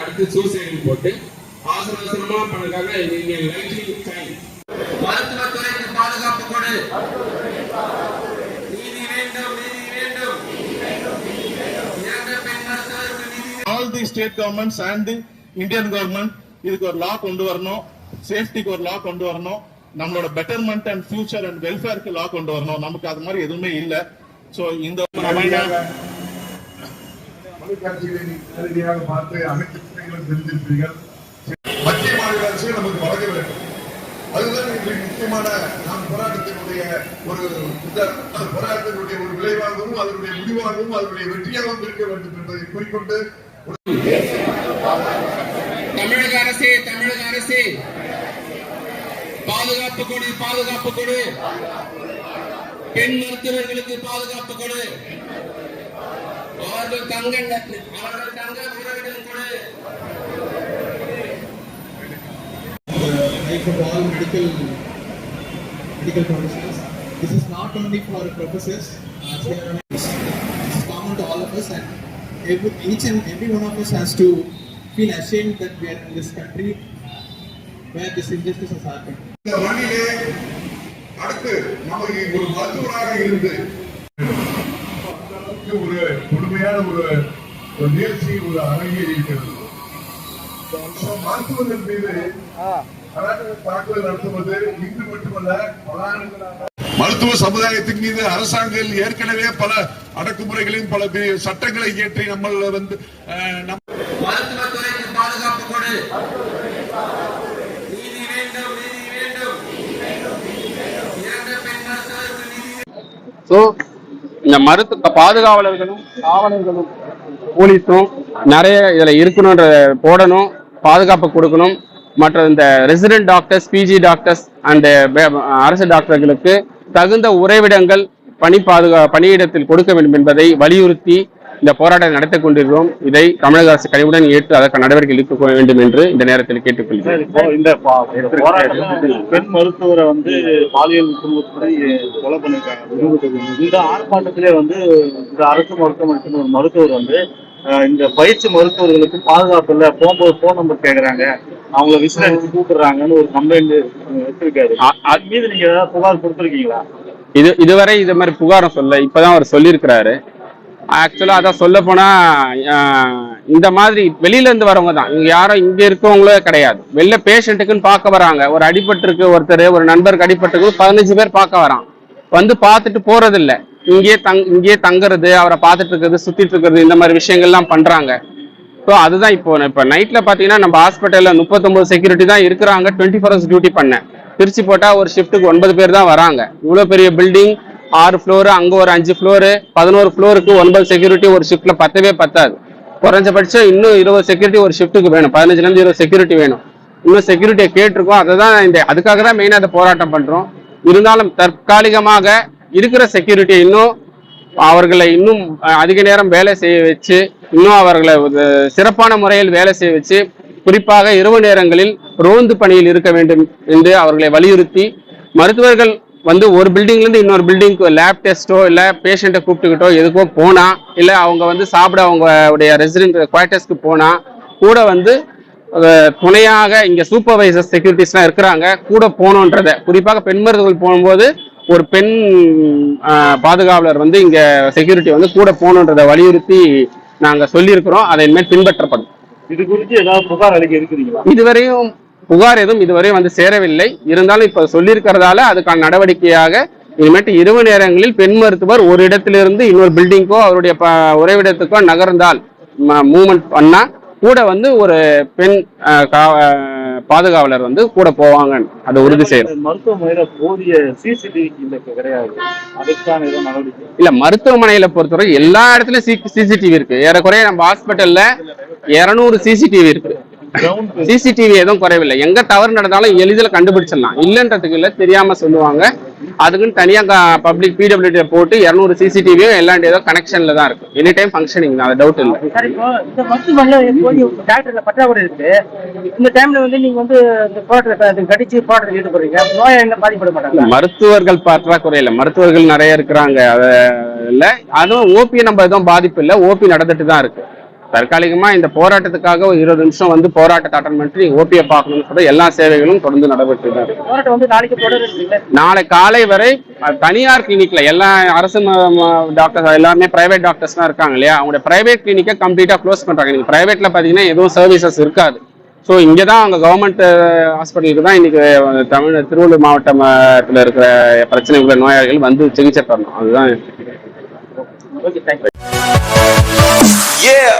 அடுத்து சூசைடு போட்டு அவசர அவசரமா பண்ணக்காக நீங்க லைட்னிங் டைம் மருத்துவத்துறைக்கு பாதுகாப்பு கொடு. நீதி வேண்டும் நீதி வேண்டும். இறந்த பெண் மருத்துவருக்கு நீதி all the state governments and the Indian government இதுக்கு ஒரு லா கொண்டு வரணும். சேஃப்டிக்கு ஒரு லா கொண்டு வரணும். நம்மளோட பெட்டர்மெண்ட் அண்ட் ஃபியூச்சர் அண்ட் வெல்ஃபேருக்கு லா கொண்டு வரணும். நமக்கு அது மாதிரி எதுவுமே இல்ல. சோ இந்த தொலைக்காட்சிகளை நேரடியாக பார்த்து அனைத்து துறைகளும் தெரிந்திருப்பீர்கள் மத்திய மாநில அரசு நமக்கு வழங்க வேண்டும். அதுதான் எங்களுக்கு முக்கியமான நாம் போராட்டத்தினுடைய ஒரு போராட்டத்தினுடைய ஒரு விளைவாகவும் அதனுடைய முடிவாகவும் அதனுடைய வெற்றியாகவும் இருக்க வேண்டும் என்பதை குறிக்கொண்டு தமிழக அரசே தமிழக அரசே. பாதுகாப்பு கொடு பாதுகாப்பு கொடு. பெண் மருத்துவர்களுக்கு பாதுகாப்பு கொடு. அவர்கள் தங்க அவர்கள் தங்க உறவிடம் கொடு like for all medical medical professionals. This is not only for professors. Uh, they are- this is common to all of us, and every, each and every one of us has to feel ashamed that we are in this country where this injustice has happened. இந்த மண்ணிலே அடுத்து நமக்கு ஒரு மருத்துவராக இருந்து ஒரு கொடுமையான ஒரு ஒரு நிகழ்ச்சி ஒரு அரங்கில் இருக்கிறது மருத்துவர்கள் மீது தாக்குதல் நடத்துவது இங்கு மட்டுமல்ல பல மருத்துவ சமுதாயத்தின் மீது அரசாங்கம் ஏற்கனவே பல அடக்குமுறைகளையும் பல சட்டங்களை இயற்றி நம்மள வந்து மருத்துவத்துறைக்கு பாதுகாப்பு கொடு நீதி வேண்டும் நீதி வேண்டும் இறந்த பெண் மருத்துவருக்கு நீதி ஸோ இந்த மருத்துவ பாதுகாவலர்களும் காவலர்களும் போலீஸும் நிறைய இதில் இருக்கணுன்ற போடணும் பாதுகாப்பு கொடுக்கணும். மற்ற இந்த resident doctors PG doctors and அரசு டாக்டர்களுக்கு தகுந்த உறைவிடங்கள் பணி பாதுகா பணியிடத்தில் கொடுக்க வேண்டும் என்பதை வலியுறுத்தி இந்த போராட்டத்தை நடத்திக் கொண்டிருக்கிறோம். இதை தமிழக அரசு கனிவுடன் ஏற்று அதற்கு நடவடிக்கை எடுக்க வேண்டும் என்று இந்த நேரத்தில் கேட்டுக்கொள்கிறேன். இந்த பெண் மருத்துவரை வந்து பாலியல் துன்புறுத்தி கொலை பண்ணிருக்காங்க. இந்த ஆர்ப்பாட்டத்திலே வந்து இந்த அரசு மருத்துவமனைக்கு ஒரு மருத்துவர் வந்து இந்த பயிற்சி மருத்துவர்களுக்கு பாதுகாப்பு இல்ல போகும்போது போன் நம்பர் கேக்குறாங்க. அவங்கள விசில் அடிச்சு கூப்பிடுறாங்கன்னு ஒரு கம்ப்ளைண்ட் எடுத்திருக்காரு. அது மீது நீங்க ஏதாவது புகார் கொடுத்துருக்கீங்களா? இது இதுவரை இது மாதிரி புகாரம் சொல்ல இப்பதான் அவர் சொல்லியிருக்கிறாரு. ஆக்சுவலாக அதான் சொல்ல போனால் இந்த மாதிரி வெளியிலேருந்து வரவங்க தான். இங்கே யாரும் இங்கே இருக்கவங்களே கிடையாது. வெளில பேஷண்ட்டுக்குன்னு பார்க்க வராங்க. ஒரு அடிபட்டிருக்கு ஒருத்தர் ஒரு நண்பருக்கு அடிபட்டிருக்கு பதினஞ்சு பேர் பார்க்க வரான். வந்து பார்த்துட்டு போகிறதில்ல இங்கேயே தங் இங்கேயே தங்குறது அவரை பார்த்துட்டு இருக்கிறது இருக்கிறது இந்த மாதிரி விஷயங்கள்லாம் பண்ணுறாங்க ஸோ அதுதான் இப்போ இப்போ நைட்டில் பார்த்தீங்கன்னா நம்ம ஹாஸ்பிட்டலில் முப்பத்தொம்பது செக்யூரிட்டி தான் இருக்கிறாங்க. டுவெண்ட்டி ஃபோர் ஹவர்ஸ் டியூட்டி பண்ண பிரிச்சு போட்டால் ஒரு ஷிஃப்ட்டுக்கு ஒன்பது பேர் தான் வராங்க. இவ்வளோ பெரிய பில்டிங் ஆறு ஃப்ளோரு அங்கே ஒரு அஞ்சு ஃப்ளோரு பதினோரு ஃப்ளோருக்கு ஒன்பது செக்யூரிட்டி ஒரு ஷிஃப்ட்டில் பத்தவே பத்தாது. குறைஞ்சபட்சம் இன்னும் இருபது செக்யூரிட்டி ஒரு ஷிஃப்ட்டுக்கு வேணும். பதினஞ்சுலேருந்து இருபது செக்யூரிட்டி வேணும். இன்னும் செக்யூரிட்டியை கேட்டிருக்கோம். அதை தான் இந்த அதுக்காக தான் மெயினாக அதை போராட்டம் பண்ணுறோம் இருந்தாலும் தற்காலிகமாக இருக்கிற செக்யூரிட்டியை இன்னும் அவர்களை இன்னும் அதிக நேரம் வேலை செய்ய வச்சு இன்னும் அவர்களை சிறப்பான முறையில் வேலை செய்ய வச்சு குறிப்பாக இரவு நேரங்களில் ரோந்து பணியில் இருக்க வேண்டும் என்று அவர்களை வலியுறுத்தி மருத்துவர்கள் வந்து ஒரு பில்டிங்ல இருந்து இன்னொரு பில்டிங்க்கு லேப் டெஸ்ட்டோ இல்ல பேஷண்ட்டை கூப்பிட்டுக்கிட்டோ எதுக்கோ போனா இல்ல அவங்க வந்து சாப்பிட அவங்களுடைய ரெசிடென்ட் குவார்டர்ஸ்க்கு போனா கூட வந்து துணையாக இங்க சூப்பர்வைசர் செக்யூரிட்டிஸ்லாம் இருக்கிறாங்க கூட போகணுன்றத. குறிப்பாக பெண் மருத்துவர்கள் போகும்போது ஒரு பெண் பாதுகாவலர் வந்து இங்க செக்யூரிட்டி வந்து கூட போகணுன்றத வலியுறுத்தி நாங்க சொல்லியிருக்கிறோம். அதை இனிமேல் பின்பற்றப்படும். இது குறித்து ஏதாவது புகார் அளிக்க இருக்கிறீங்களா? இதுவரையும் புகார் எதுவும் இதுவரை வந்து சேரவில்லை. இருந்தாலும் இப்ப சொல்லியிருக்கிறதால அதுக்கான நடவடிக்கையாக இனிமேட்டு இரவு நேரங்களில் பெண் மருத்துவர் ஒரு இடத்திலிருந்து இன்னொரு பில்டிங்கோ அவருடைய ப- உறைவிடத்துக்கோ நகர்ந்தால் மூவ்மெண்ட் பண்ணா கூட வந்து ஒரு பெண் பாதுகாவலர் வந்து கூட போவாங்க அதை உறுதி செய்யறோம் இந்த மருத்துவமனையில போதிய சிசிடிவி கிடையாது. அதுக்கான நடவடிக்கை? இல்ல மருத்துவமனையில பொறுத்தவரை எல்லா இடத்துலயும் சிசிடிவி இருக்கு. ஏறக்குறைய நம்ம ஹாஸ்பிட்டல்ல இருநூறு சிசிடிவி இருக்கு. சிசிடிவி எதுவும் குறைவில்லை. எங்க தவறு நடந்தாலும் எளிதில் கண்டுபிடிச்சிடலாம். இல்லைன்றதுக்கு இல்ல தெரியாம சொல்லுவாங்க. அதுக்குன்னு தனியா பப்ளிக் பிடபிள்யூடி போட்டு இருநூறு சிசிடிவியும் எல்லாம் ஏதோ கனெக்ஷன்ல தான் இருக்கு. எனி டைம் ஃபங்க்ஷனிங் தான் அது டவுட் இல்லை. சார் இப்போ இந்த மருத்துவமனையில போய் டாக்டர்ல பற்றாக்குறை இருக்கு. இந்த டைம்ல வந்து நீங்க வந்து இந்த போராட்டத்தை கடிச்சு போராட்டத்தில் ஈடுபடுறீங்க. நோயாளி என்ன பாதிப்பட மாட்டாங்க மருத்துவர்கள் பற்றாக்குறை இல்லை மருத்துவர்கள் நிறைய இருக்கிறாங்க. அதுல அதுவும் ஓபி நம்ம எதுவும் பாதிப்பு இல்லை. ஓபி நடந்துட்டு தான் இருக்கு. தற்காலிகமா இந்த போராட்டத்துக்காக ஒரு இருபது நிமிஷம் வந்து போராட்டத்தை அட்டன் பண்ணிட்டு நீங்க ஓபியை பார்க்கணும்னு சொல்ற எல்லா சேவைகளும் தொடர்ந்து நடைபெற்று தான் நாளை காலை வரை தனியார் கிளினிக்ல எல்லா அரசு டாக்டர்ஸ் எல்லாமே பிரைவேட் டாக்டர்ஸ்லாம் இருக்காங்க இல்லையா? அவங்களோட பிரைவேட் கிளினிக்கை கம்ப்ளீட்டா க்ளோஸ் பண்றாங்க. நீங்க பிரைவேட்ல பாத்தீங்கன்னா எதுவும் சர்வீசஸ் இருக்காது. ஸோ இங்கே தான் அவங்க கவர்மெண்ட் ஹாஸ்பிட்டலுக்கு தான் இன்னைக்கு அஹ், தமிழ் திருவள்ளூர் மாவட்டத்தில் இருக்கிற பிரச்சனை உள்ள நோயாளிகள் வந்து சிகிச்சை பெறணும். அதுதான் ஓகே தேங்க்யூ Yeah.